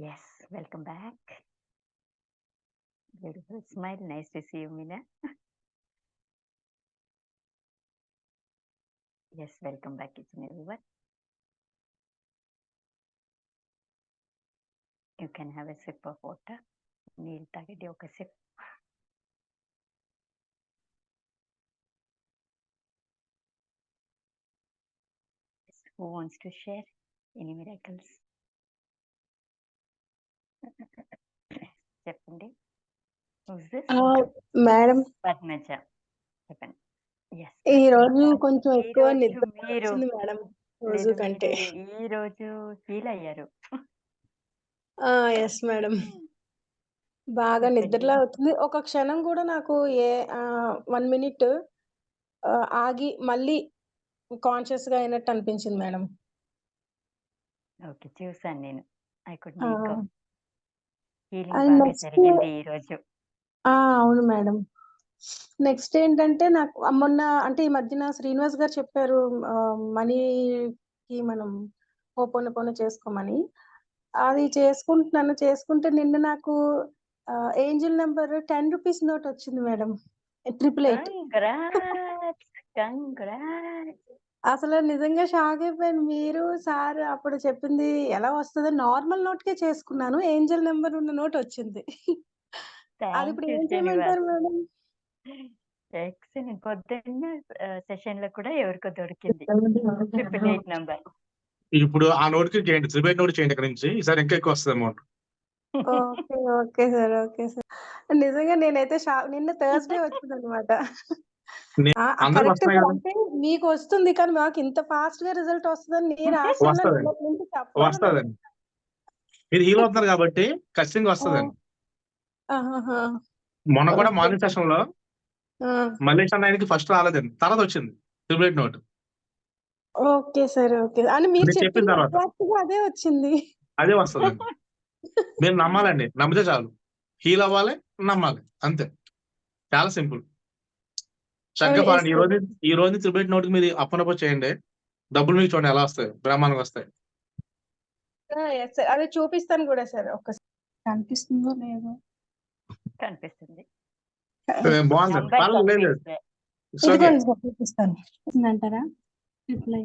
Yes, welcome back. Beautiful smile. Nice to see you, Mina. yes, welcome back, each and everyone. You can have a sip of water. నీళ్ళు తాగండి ఒక sip Who wants to share any miracles? చెప్పండి? ఆ, madam. Padmaja చెప్పండి. ఈ రోజు కొంచెం ఎక్కువ నిద్ర మేడం రోజు కంటే. ఈ రోజు ఫీల్ అయ్యారు? Yes madam. బాగా నిద్రలా అవుతుంది. ఒక క్షణం కూడా నాకు ఏ వన్ మినిట్ ఆగి మళ్ళీ కాన్షియస్గా అయినట్టు అనిపించింది మేడం. ఓకే చూసాను నేను. I could ah, healing and బాగా నెక్స్ట్ జరిగింది ఈ రోజు. ఆ అవును మేడం. నెక్స్ట్ ఏంటంటే నాకు మొన్న అంటే ఈ మధ్యన శ్రీనివాస్ గారు చెప్పారు ఆ, మనీకి మనం ఓపెన్ చేసుకోమని. అది చేసుకుంటున్నాను చేసుకుంటే నిన్న నాకు angel number ten rupees note వచ్చింది madam. Triple eight. Congrats congrats అసలు నిజంగా షాక్ అయిపోయాను. మీరు సార్ అప్పుడు చెప్పింది ఎలా వస్తుంది నార్మల్ నోట్ కే చేసుకున్నాను. ఏంజల్ నెంబర్ ఉన్న నోట్ వచ్చింది. అది థ్యాంక్ యూ ఏం శ్రీనివాస్ చేయమంటారు మేడం? ఎక్సలెంట్. పొద్దున్న సెషన్లో కూడా ఎవరికో దొరికింది. Triple eight number. ఇప్పుడు ఆ నోట్కి చేయండి. త్రిబేట్ నోట్ చేయండి ఇక్కడ నుంచి. ఈసారి ఇంకా ఎక్కువ వస్తుంది amount. Okay okay sir okay sir. నిజంగా నేనైతే షా నిన్న థర్స్డే వచ్చింది అంటే మీకు వస్తుంది కానీ మాకు ఇంత ఫాస్ట్గా రిజల్ట్ వస్తుందని నేను వస్తుందండి. మీరు హీల్ అవుతున్నారు కాబట్టి ఖచ్చితంగా వస్తుందండి. మొన్న కూడా మార్నింగ్ సెషన్లో మల్లేష్ అన్నయ్యకి ఫస్ట్ రాలేదండి. తర్వాత వచ్చింది. Triple eight note okay sir okay. అని మీరు చెప్పిన తర్వాత. అదే వచ్చింది. అదే వస్తుందండి. మీరు నమ్మాలండి. నమ్మితే చాలు. హీల్ అవ్వాలి నమ్మాలి. అంతే. చాలా సింపుల్. పాడండి ఈ రోజు ఈ రోజు త్రిబేట్ నోట్ మీరు అప్పనప్ప చేయండి. డబ్బులు మీకు చూడండి ఎలా వస్తాయి? బ్రహ్మాండంగా వస్తాయి. అదే చూపిస్తాను కూడా సార్ ఒక్కసారి కనిపిస్తుందో లేదో? కనిపిస్తుంది. చూపిస్తాను.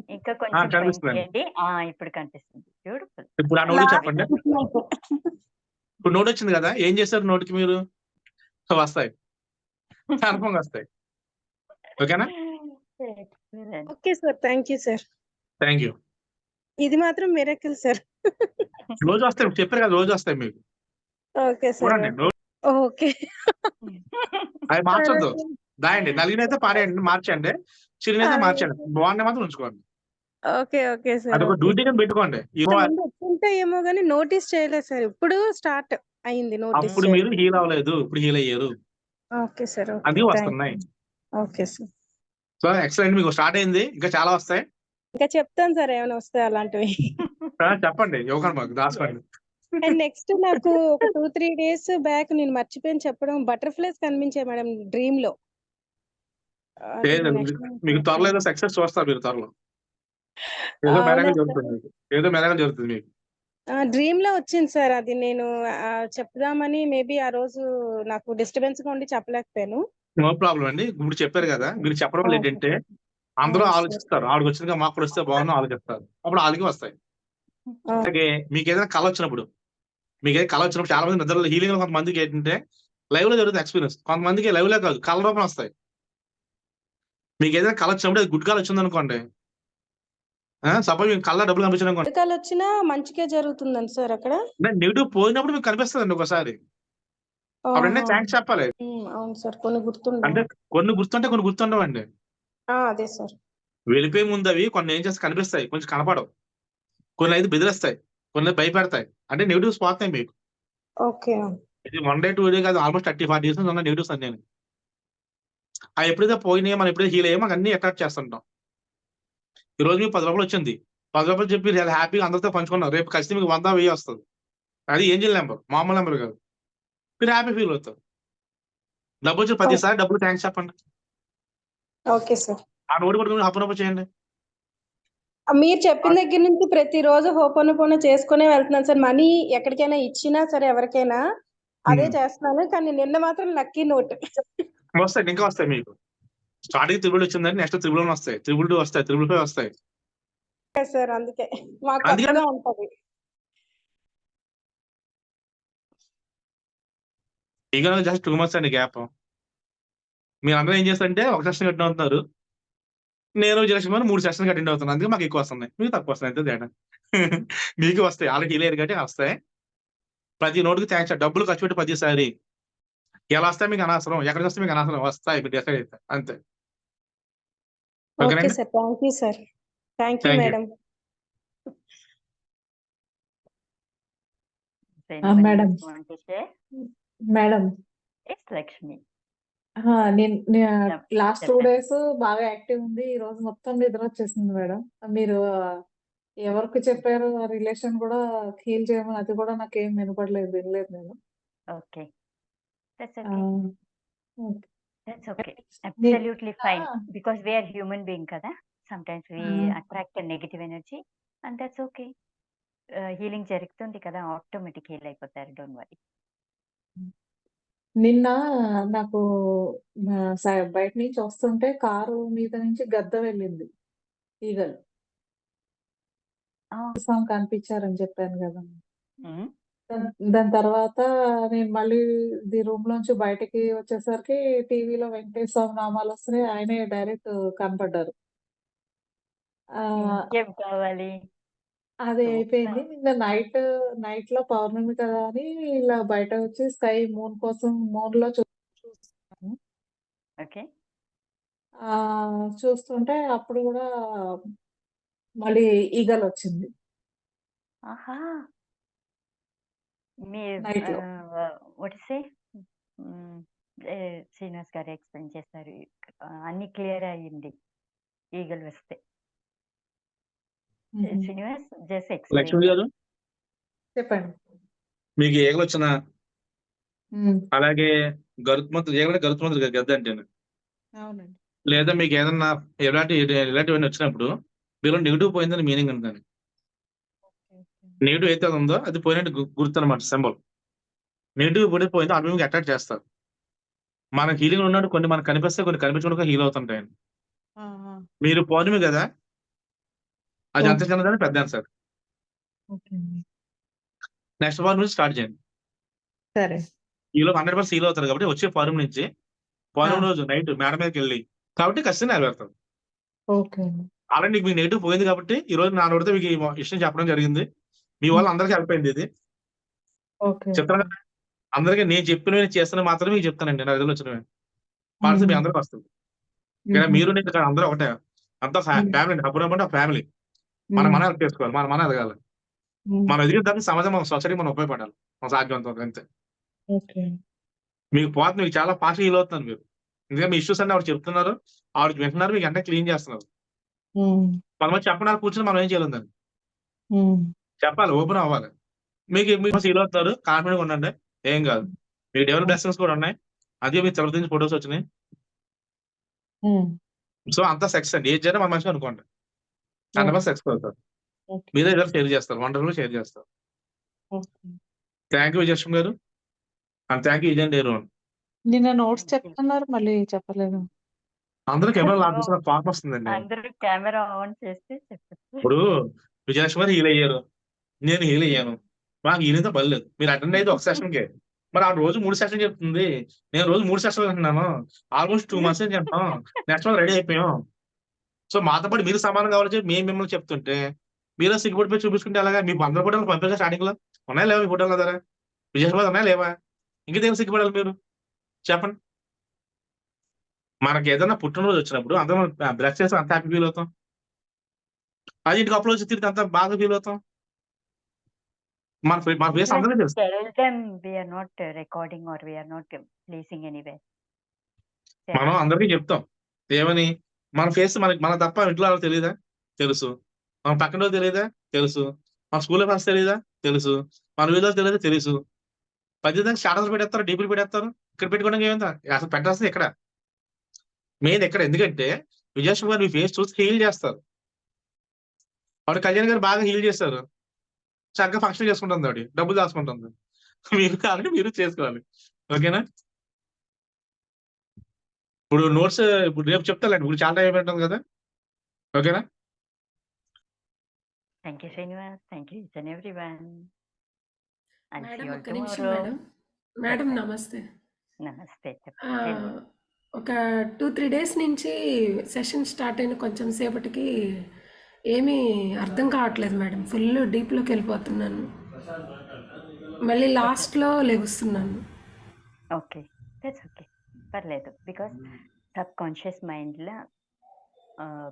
ఇంకా ఆ, కొంచెం ఇప్పుడు కనిపిస్తుంది. బ్యూటిఫుల్ ఇప్పుడు ఆ నోట్ చెప్పండి. ఇప్పుడు నోట్ వచ్చింది కదా? ఏం చేశారు నోట్కి మీరు? వస్తాయి. కన్ఫర్మ్ వస్తాయి. ఓకేనా okay sir thank you sir thank you ఇది మాత్రం మిరకిల్ సార్ రోజు వస్తాయి చెప్పారు కదా రోజు వస్తాయి మీకు. ఓకే సార్ ఓకే అవి మార్చొద్దు. దాయండి నలిగినైతే పారేయండి మార్చండి చిరినైతే మార్చండి బాగుండే మాత్రం ఉంచుకోండి. ఓకే ఓకే సార్ అదొక డ్యూటీ కింద పెట్టుకోండి. వచ్చుంటే ఏమో కానీ నోటీస్ చేయలేదు సార్ ఇప్పుడు స్టార్ట్ అయింది నోటీస్ అప్పుడు మీరు హీల్ అవ్వలేదు ఇప్పుడు హీల్ అయ్యారు. ఓకే సార్ అది వస్తున్నాయి. Okay sir. So excellent. మీకు స్టార్ట్ అయింది. ఇంకా చాలా వస్తాయి. ఇంకా చెప్తాను సార్ ఏమైనా వస్తాయి అలాంటివి. చెప్పండి. ఇవ్వకండి మాకు దాచుకోండి అండ్ నెక్స్ట్ నాకు ఒక టూ త్రీ డేస్ బ్యాక్ నేను మర్చిపోయిన చెప్పడం. బటర్ఫ్లైస్ కనిపించాయి మేడం డ్రీమ్లో మీకు త్వరలో ఏదో సక్సెస్ చూస్తారు మీరు త్వరలో. ఏదో సార్? జరుగుతుంది ఏదో మెరగలు జరుగుతుంది మీకు. డ్రీమ్లో వచ్చింది సార్ అది. నేను చెప్దామని మేబీ ఆ రోజు నాకు డిస్టర్బెన్స్గా ఉండి చెప్పలేకపోయాను. నో ప్రాబ్లం అండి. ఇప్పుడు చెప్పారు కదా మీరు చెప్పడం. ఏంటంటే అందరూ. ఆలోచిస్తారు. ఆడికి వచ్చినగా మాకు కూడా వస్తే బాగున్నాం ఆలోచిస్తారు. అప్పుడు ఆడికి వస్తాయి. అలాగే మీకు ఏదైనా కళ వచ్చినప్పుడు మీకు ఏదైనా కళ వచ్చినప్పుడు చాలా మంది నిద్రలో హీలింగ్ కొంతమందికి ఏంటంటే లైవ్లో జరుగుతుంది ఎక్స్పీరియన్స్ కొంతమందికి లైవ్లో కాదు కళ రూపం వస్తాయి. మీకు ఏదైనా కళ వచ్చినప్పుడు అది గుడ్ కాల్ వచ్చింది అనుకోండి. సపోజ్ మీకు కళ్ళ డబ్బులు కనిపించడం వచ్చినా మంచిగా జరుగుతుందండి సార్ అక్కడ? నెగిటివ్ పోయినప్పుడు మీకు కనిపిస్తుంది ఒకసారి. అప్పుడన్నీ ఆహా. థ్యాంక్స్ చెప్పాలి. అవును సార్ కొన్ని గుర్తుండే అంటే కొన్ని గుర్తుంటే కొన్ని గుర్తుండవండి. అదే సార్. వెళ్ళిపోయే ముందు అవి కొన్ని ఏం చేస్తే కనిపిస్తాయి కొంచెం కనపడవు. కొన్ని అయితే బెదిరిస్తాయి కొన్ని భయపెడతాయి. అంటే నెగిటివ్స్ పోతాయి మీకు. ఓకే. ఇది వన్ డే టూ డే కాదు ఆల్మోస్ట్ థర్టీ ఫార్టీ ఇయర్స్ ఉన్న నెగిటివ్స్ అన్ని నేను. అవి ఎప్పుడైతే పోయినాయో మనం ఎప్పుడైతే హీల్ అయ్యో మాకు అన్ని అట్రాక్ట్ చేస్తుంటాం. ఈ రోజు మీకు పది రూపాయలు వచ్చింది. పది రూపాయలు చెప్పి హ్యాపీగా అందరితో పంచుకున్నారు రేపు ఖచ్చితంగా మీకు వంద వెయ్యి వస్తుంది. అది ఏంజిల్ నెంబర్ మామూలు నెంబర్ కాదు. మీరు హ్యాపీ ఫీల్ అవుతారు డబ్బు వచ్చి ప్రతిసారి డబ్బులు థ్యాంక్స్ చెప్పండి ఓకే సార్ ఆ నోటి అప్పుడప్పుడు చేయండి. మీరు చెప్పిన దగ్గర నుంచి ప్రతిరోజు హోపోనోపోనో చేసుకునే వెళ్తున్నాను సార్. మనీ ఎక్కడికైనా ఇచ్చినా సరే ఎవరికైనా అదే Hmm. చేస్తున్నాను. కానీ నిన్న మాత్రం లక్కీ నోట్. వస్తాయి ఇంకా వస్తాయి మీకు. స్టార్టింగ్ త్రిబుల్ వచ్చిందంటే నెక్స్ట్ త్రిబుల్ వస్తాయి. త్రిబుల్ టూ వస్తాయి త్రిబుల్ ఫైవ్ వస్తాయి. సార్ అందుకే. మాకు ఉంటది. ఇక జస్ట్ టూ మంత్స్ అండి గ్యాప్ మీరు అందరూ ఏం చేస్తారంటే ఒక సెషన్ కట్టిన అవుతున్నారు. నేను జలక్ష్మి గారు మూడు సెషన్ అటెండ్ అవుతున్నాను. అందుకే మాకు ఎక్కువ వస్తున్నాయి. మీకు తక్కువ వస్తున్నాయి. అంతే తేడా? మీకు వస్తాయి. ఆల్రెడీ లేరు కాబట్టి వస్తాయి. ప్రతి నోటుకి థ్యాంక్స్ డబ్బులు ఖర్చు పెట్టి ప్రతిసారి ఎలా వస్తాయి మీకు అనవసరం. ఎక్కడికి వస్తే మీకు అనవసరం. వస్తాయి. మీరు డిసైడ్ అవుతాయి అంతే. Okay sir. Thank you sir. Thank you Thank you. Madam. Madam. It's Lakshmi. Last two days బాగా యాక్టివ్ ఉంది. ఈ రోజు మొత్తం నిద్ర వచ్చేసింది మేడం. మీరు ఎవరికి చెప్పారు ఆ రిలేషన్ కూడా హీల్ చేయమని అది కూడా నాకు ఏం వినపడలేదు వినలేదు madam okay. That's okay. Fine because we human being కదా. Sometimes we attract negative energy and that's okay healing జరుగుతుంది కదా. ఆటోమేటిక్ హీల్ అయిపోతారు. డోంట్ వరీ నిన్న నాకు స- బయట నుంచి వస్తుంటే కారు మీద నుంచి గద్ద వెళ్ళింది. ఈగలు. కనిపించారని చెప్పాను కదా. దాన్- దాని తర్వాత నేను మళ్ళీ ది రూమ్ లోంచి బయటకి వచ్చేసరికి టీవీలో వెంకటేశ్వర స్వామి నామాలు వస్తున్నాయి. ఆయనే డైరెక్ట్ కనపడ్డారు. ఆ. ఇంకేం కావాలి? అది అయిపోయింది. నిన్న నైట్ నైట్లో పౌర్ణమి కదా అని ఇలా బయట వచ్చి స్కై మూన్ కోసం మూన్లో చూ- చూస్తున్నాను. ఓకే. ఆ చూస్తుంటే అప్పుడు కూడా మళ్ళీ ఈగలు వచ్చింది. ఆహా! మీ వాట్ సే శ్రీనివాస్ గారు ఎక్స్ప్లెయిన్ చేస్తారు. ఆ, అన్ని క్లియర్ అయ్యింది. ఈగలు వస్తే. శ్రీనివాస్ జస్ట్ లక్ష్మి గారు చెప్పండి. మీకు ఏగలు వచ్చిన మ్మ్. అలాగే గరుత్మంతులు ఏగలు గరుత్మంతులు గద్ద అంటే అవునండి. లేదా మీకు ఏదన్నా ఎలాంటి ఇలాంటివన్నీ వచ్చినప్పుడు మీరు నెగిటివ్ పోయిందని మీనింగ్ ఉంటుంది నెగిటివ్ అయితే అది ఉందో అది పోయినట్టు గుర్తు అనమాట సింబల్ నెగిటివ్ పోయి పోయిందో అవి మీకు అట్రాక్ట్ చేస్తారు. మన హీలింగ్ ఉన్నట్టు కొన్ని మనకు కనిపిస్తే కొన్ని కనిపించకుండా హీల్ అవుతుంటాయి. మీరు పౌర్ణమి కదా అది అంత చిన్నదని పెద్ద సార్. ఓకే అండి. నెక్స్ట్ పౌర్ణమి నుంచి స్టార్ట్ చేయండి. సరే. ఈలో హండ్రెడ్ పర్సెంట్ హీల్ అవుతారు కాబట్టి వచ్చే పౌర్ణమి నుంచి పౌర్ణమి రోజు నైట్ మేడ మీదకి వెళ్ళి కాబట్టి ఖచ్చితంగా అండి. ఆల్రెడీ మీకు నెగిటివ్ పోయింది కాబట్టి ఈ రోజు నా నోటితో మీకు విషయం చెప్పడం జరిగింది. మీ. వల్ల అందరికీ హెల్ప్ అయింది ఇది. చిత్రంగా అందరికీ నేను చెప్పినవి చేస్తున్న మాత్రమే మీకు చెప్తానండి నా వచ్చినవి. పాలసీ మీ. అందరికి వస్తుంది ఇక్కడ. మీరు నేను అందరూ ఒకటే. అంతా. ఫ్యామిలీ హబ్బు అంటే ఫ్యామిలీ. మనం. మన హెల్ప్ చేసుకోవాలి. మన మన ఎదగాలి. మనం ఎదిగిన దానికి సమాజం మన సొసైటీ మనం ఉపయోగపడాలి. మన సాధ్యమంత వరకు అంతే. మీకు పోతుంది మీకు చాలా ఫాస్ట్ హీల్ అవుతున్నారు మీరు. ఎందుకంటే మీ ఇష్యూస్ అన్ని ఆవిడ చెప్తున్నారు. ఆవిడ వింటున్నారు. మీకు అంటే క్లీన్ చేస్తున్నారు. మనం చెప్పడానికి కూర్చొని మనం ఏం చేయలేదు దాన్ని. చెప్పాలి. ఓపెన్ అవ్వాలి. మీకు మీకు హీల్ అవుతారు కాన్ఫిడెంట్ ఉండండి. ఏం కాదు. మీకు డెవలప్ బ్లెస్సింగ్స్ కూడా ఉన్నాయి. అదే మీకు తిరుపతి నుంచి ఫొటోస్ వచ్చినాయి. సో అంతా సెక్స్ అండి. ఏది చేయాలి మన మంచిగా అనుకోండి. హండ్రెడ్ పర్సెంట్ సెక్స్ అవుతారు. మీరే రిజల్ట్ షేర్ చేస్తారు. వండర్ఫుల్ షేర్ చేస్తారు. థ్యాంక్ యూ విజయలక్ష్మి గారు. అండ్ థ్యాంక్ యూ ఇజన్ డేరు నిన్న నోట్స్ చెప్తున్నారు మళ్ళీ చెప్పలేదు. అందరూ కెమెరా లాక్. చేసిన పాపం వస్తుందండి. అందరూ కెమెరా ఆన్ చేస్తే ఇప్పుడు విజయలక్ష్మి గారు హీల్ అయ్యారు. నేను హీల్ అయ్యాను. మాకు హీలింగ్తో పర్లేదు మీరు అటెండ్ అయితే ఒక సెషన్ కే. మరి ఆ రోజు మూడు సెషన్ చెప్తుంది. నేను రోజు మూడు సెషన్లు అంటున్నాను ఆల్మోస్ట్ టూ మంత్స్ చెప్తాం నెక్స్ట్ మంత్ రెడీ అయిపోయాం. సో మాతో పాటు మీరు సమానం కావాలని చెప్పి మేము మిమ్మల్ని చెప్తుంటే మీరు సిగ్గుపడిపోయి చూపించుకుంటే అలాగా మీ అందరి ఫోటోలు పంపించారు స్టార్టింగ్లో ఉన్నాయా లేవా మీ ఫోటోలు దగ్గర గారు ఉన్నాయా లేవా? ఇంకేం సిగ్గుపడాలి మీరు? చెప్పండి. మనకి ఏదైనా పుట్టినరోజు వచ్చినప్పుడు అందరం బ్రష్ చేసి అంత హ్యాపీ ఫీల్ అవుతాం. అది ఇంటికి అప్లోడ్ చేసి తిరిగి అంత బాగా ఫీల్ అవుతాం. మన మన ఫేస్ అందరికీ తెలుసు. placing anywhere. Tell మనం. అందరికీ చెప్తాం. ఏమని? మన ఫేస్ మనకి మన తప్ప ఇంట్లో వాళ్ళకి తెలియదా తెలుసు. మన పక్కన వాళ్ళు తెలియదా తెలుసు. మన స్కూల్లో ఫస్ట్ తెలియదా తెలుసు. మన వీధిలో తెలియదా తెలుసు. పద్దెనిమిది స్టాటస్ పెట్టేస్తారు డీపీలు పెట్టేస్తారు. ఇక్కడ పెట్టుకోవడం ఏమైందా? అసలు పెట్టాల్సింది ఇక్కడ మెయిన్ ఎక్కడ? ఎందుకంటే విజయలక్ష్మి గారు మీ ఫేస్ చూసి హీల్ చేస్తారు. వాడు కళ్యాణ్ గారు బాగా హీల్ చేస్తారు చక్కగా ఫంక్షన్ చేసుకుంటుంది ఆవిడ డబ్బులు దాచుకుంటుంది. మీరు కాబట్టి మీరు చేసుకోవాలి. ఓకేనా? ఇప్పుడు నోట్స్ ఇప్పుడు రేపు చెప్తాలండి ఇప్పుడు చాలా టైం ఉంటుంది కదా. ఓకేనా? Thank you Srinivas thank you each and every one madam ఒక్క నిమిషం మేడం మేడం నమస్తే. నమస్తే ఒక టూ త్రీ డేస్ నుంచి సెషన్ స్టార్ట్ అయిన కొంచెం సేపటికి ఏమీ అర్థం కావట్లేదు మేడం ఫుల్ డీప్లోకి వెళ్ళిపోతున్నాను. మళ్ళీ లాస్ట్లో లెగుస్తున్నాను. ఓకే దట్స్ ఓకే పర్లేదు. బికాస్ సబ్ కాన్షియస్ మైండ్లో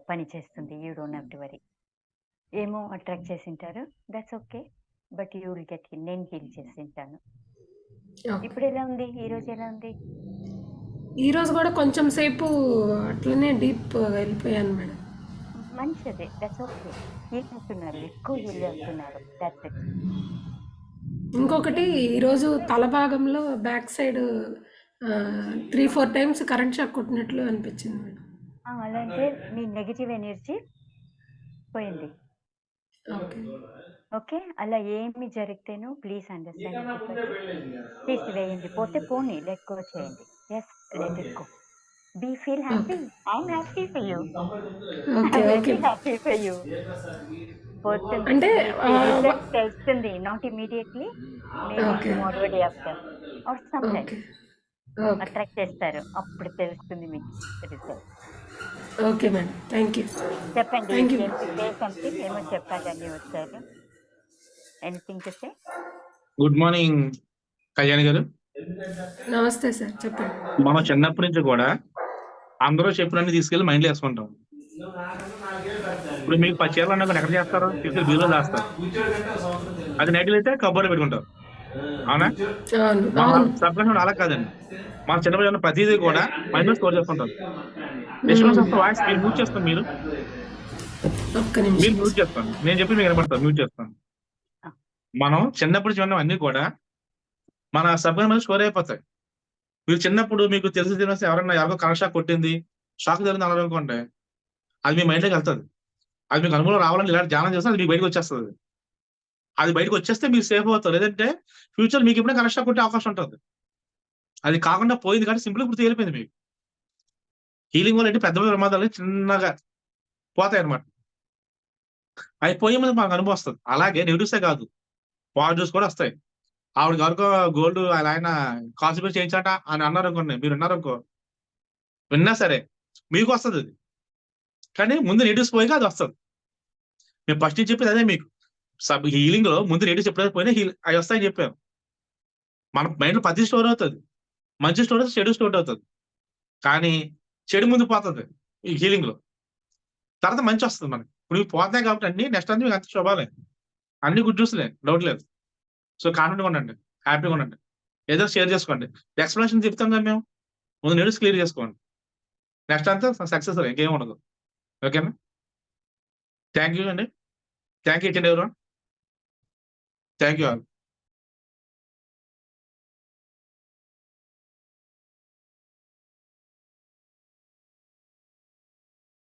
పని చేస్తుంది you don't have to worry. ఏమో అట్రాక్ట్ చేసింటారు that's okay. But you will get నేను హీల్ చేసింటాను ఇప్పుడు ఎలా ఉంది? ఈ రోజు ఎలా ఉంది? ఈరోజు కూడా కొంచెం సేపు అట్లనే డీప్ వెళ్ళిపోయాను మేడం. మంచిది. That's okay. హీల్ అవుతున్నారు ఎక్కువ హీల్ అవుతున్నారు దట్స్ ఇట్. ఇంకొకటి ఈరోజు తల భాగంలో back side three four times current shock కొట్టినట్లు అనిపించింది మేడం. అలా అంటే మీ నెగిటివ్ ఎనర్జీ పోయింది. ఓకే. ఓకే అలా ఏమి జరిగితేనో ప్లీజ్ అండర్స్టాండ్ తీసివేయండి పోతే పోనీ లెట్ గో చేయండి. Yes let it go be feel happy I'm happy for you happy for you పోతుంది అంటే, తెలుస్తుంది not immediately. Maybe or some time attract చేస్తారు. అప్పుడు తెలుస్తుంది మీకు result. Okay madam. Thank you చెప్పండి. Thank you. సంథింగ్ ఏమో చెప్పాలని వచ్చారు anything to say good morning Kalyan గారు. నమస్తే సార్. చెప్పండి. మనం చిన్నప్పటి నుంచి కూడా అందరూ చెప్పినన్ని తీసుకెళ్ళి మైండ్లో వేసుకుంటాం. ఇప్పుడు మీకు అన్నా కూడా ఎక్కడ చేస్తారు? తీసుకెళ్ళి దాస్తారు అది నైట్లు అయితే కబోర్డ్ పెట్టుకుంటారు. అవునా? అవును మన అవును. సబ్ అలా కాదండి. మన చిన్నప్పుడు ఉన్న ప్రతిదీ కూడా మైండ్లో స్టోర్ చేసుకుంటారు డిస్టర్బెన్స్ ఆఫ్ వాయిస్ మీరు మ్యూట్ చేస్తాం మీరు. మీరు మ్యూట్ చేస్తాను. నేను చెప్పి మీకు వినపడతాను మ్యూట్ చేస్తాను. మనం చిన్నప్పుడు చిన్న అన్ని కూడా మన సబ్ మీద స్టోర్ అయిపోతాయి. మీరు చిన్నప్పుడు మీకు తెలిసి తెలిసి ఎవరన్నా ఎవరికో కరెంట్ షాక్ కొట్టింది షాక్ జరిగింది అన్నారు అనుకోండి అది మీ మైండ్లోకి వెళ్తుంది. అది మీకు అనుభవం రావాలని ఇలాంటి ధ్యానం చేస్తే అది మీకు బయటకు వచ్చేస్తుంది. అది బయటకు వచ్చేస్తే మీరు సేఫ్ అవుతారు. లేదంటే ఫ్యూచర్ మీకు ఎప్పుడైనా కనెక్షన్ కొట్టే అవకాశం ఉంటుంది. అది కాకుండా పోయింది కానీ సింపుల్ ఇప్పుడు తేలిపోయింది మీకు. హీలింగ్ వల్ల అంటే పెద్ద పెద్ద ప్రమాదాలు చిన్నగా పోతాయి అన్నమాట అవి పోయే మీద మనకు అనుభవం వస్తుంది. అలాగే నెగిటివ్సే కాదు. పాజిటివ్స్ కూడా వస్తాయి. ఆవిడ వరకు గోల్డ్ ఆయన కాన్సిపేట్ చేయించాట అని అన్నారు అనుకోండి. మీరు ఉన్నారు విన్నా సరే మీకు వస్తుంది అది. కానీ ముందు నెగిటివ్స్ పోయి అది వస్తుంది. మేము ఫస్ట్ నుంచి చెప్పేది అదే మీకు. సబ్ హీలింగ్లో ముందు నెగిటివ్స్ ఎప్పుడైతే పోయినా హీల్ అవి వస్తాయని చెప్పాను. మన మైండ్లో పది స్టోర్ అవుతుంది. మంచి స్టోర్ అవుతుంది చెడు స్టోర్ అవుతుంది. కానీ చెడు ముందు పోతుంది ఈ హీలింగ్లో. తర్వాత మంచి వస్తుంది మనకి. ఇప్పుడు ఇవి పోతాయి కాబట్టి అన్ని నెక్స్ట్ అంతా మీకు అంత శుభాలే. అన్ని గుడ్ న్యూస్లే డౌట్ లేదు. సో కాన్ఫిడెంట్గా ఉండండి. హ్యాపీగా ఉండండి. ఏదో షేర్ చేసుకోండి. ఎక్స్ప్లెనేషన్ చెప్తాం కదా మేము. ముందు నేడు క్లియర్ చేసుకోండి. నెక్స్ట్ అంతా సక్సెస్ ఇంకేం ఉండదు. ఓకేనా థ్యాంక్ యూ అండి. థ్యాంక్ యూ అండి ఎవరు థ్యాంక్ యూ ఆల్